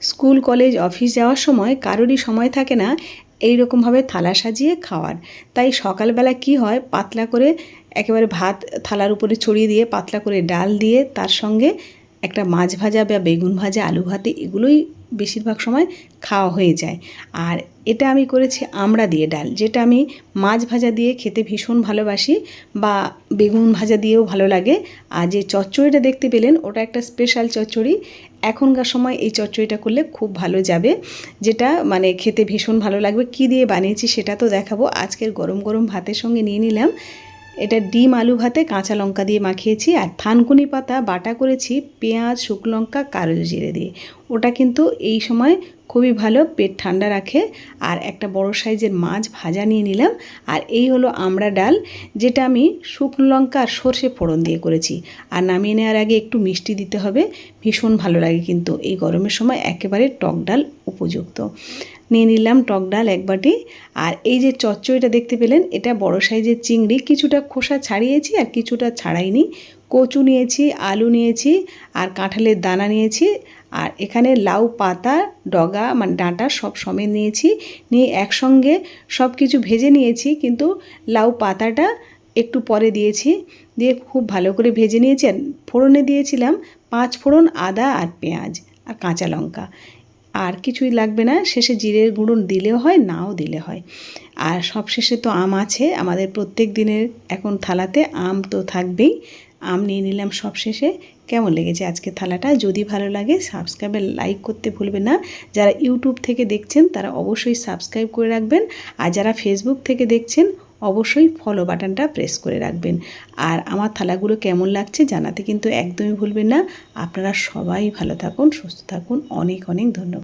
School, college, office যাওয়ার সময় কারোরই সময় থাকে না এই রকমভাবে থালা সাজিয়ে খাওয়ার। তাই সকালবেলা কি হয়? পাতলা করে একেবারে ভাত থালার উপরে ছড়িয়ে দিয়ে, পাতলা করে ডাল দিয়ে, তার সঙ্গে একটা মাছ ভাজা বা বেগুন ভাজা, আলু ভাতে, এগুলোই বেশিরভাগ সময় খাওয়া হয়ে যায়। আর এটা আমি করেছি আমড়া দিয়ে ডাল, যেটা আমি মাছ ভাজা দিয়ে খেতে ভীষণ ভালোবাসি বা বেগুন ভাজা দিয়েও ভালো লাগে। আর যে চচ্চড়িটা দেখতে পেলেন, ওটা একটা স্পেশাল চচ্চড়ি। এখনকার সময় এই চচ্চড়িটা করলে খুব ভালো যাবে, যেটা মানে খেতে ভীষণ ভালো লাগবে। কি দিয়ে বানিয়েছি সেটা তো দেখাবো। আজকের গরম গরম ভাতের সঙ্গে নিয়ে নিলাম। এটা ডিম, আলু ভাতে কাঁচা লঙ্কা দিয়ে মাখিয়েছি আর থানকুনি পাতা, বাটা করেছি, পেঁয়াজ, শুকনো লঙ্কা, কালো জিরে দিয়ে। ওটা কিন্তু এই সময় খুবই ভালো পেট ঠান্ডা রাখে আর একটা বড় সাইজের মাছ ভাজা নিয়ে নিলাম আর এই হলো আমড়া ডাল যেটা আমি শুকনো লঙ্কা আর সর্ষে ফোড়ন দিয়ে করেছি। আর নামিয়ে নেওয়ার আগে একটু মিষ্টি দিতে হবে, ভীষণ ভালো লাগে কিন্তু এই গরমের সময় একেবারে টক ডাল উপযুক্ত। নিয়ে নিলাম টক ডাল এক বাটি। আর এই যে চচ্চড়িটা দেখতে পেলেন, এটা বড় সাইজের চিংড়ি। কিছুটা খোসা ছাড়িয়েছি আর কিছুটা ছাড়াইনি। কচু নিয়েছি, আলু নিয়েছি আর কাঁঠালের দানা নিয়েছি। আর এখানে লাউ, পাতা, ডগা মানে ডাঁটা সব সমেত নিয়েছি। নিয়ে একসঙ্গে সব কিছু ভেজে নিয়েছি, কিন্তু লাউ, পাতাটা একটু পরে দিয়েছি। দিয়ে খুব ভালো করে ভেজে নিয়েছি। আর ফোড়নে দিয়েছিলাম পাঁচ ফোড়ন, আদা আর পেঁয়াজ আর কাঁচা লঙ্কা। আর কিছুই লাগবে না। শেষে জিরের গুঁড়ো দিলেও হয়, নাও দিলে হয়। আর সব শেষে তো আম আছে। আমাদের প্রত্যেক দিনের এখন থালাতে আম তো থাকবেই। আম নিয়ে নিলাম সব শেষে কেমন লেগেছে আজকে থালাটা? যদি ভালো লাগে সাবস্ক্রাইবে লাইক করতে ভুলবেন না। যারা ইউটিউব থেকে দেখছেন, তারা অবশ্যই সাবস্ক্রাইব করে রাখবেন। আর যারা ফেসবুক থেকে দেখছেন, অবশ্যই ফলো বাটনটা প্রেস করে রাখবেন। আর আমার থালাগুলো কেমন লাগছে জানাতে কিন্তু একদমই ভুলবেন না। আপনারা সবাই ভালো থাকুন, সুস্থ থাকুন। অনেক অনেক ধন্যবাদ।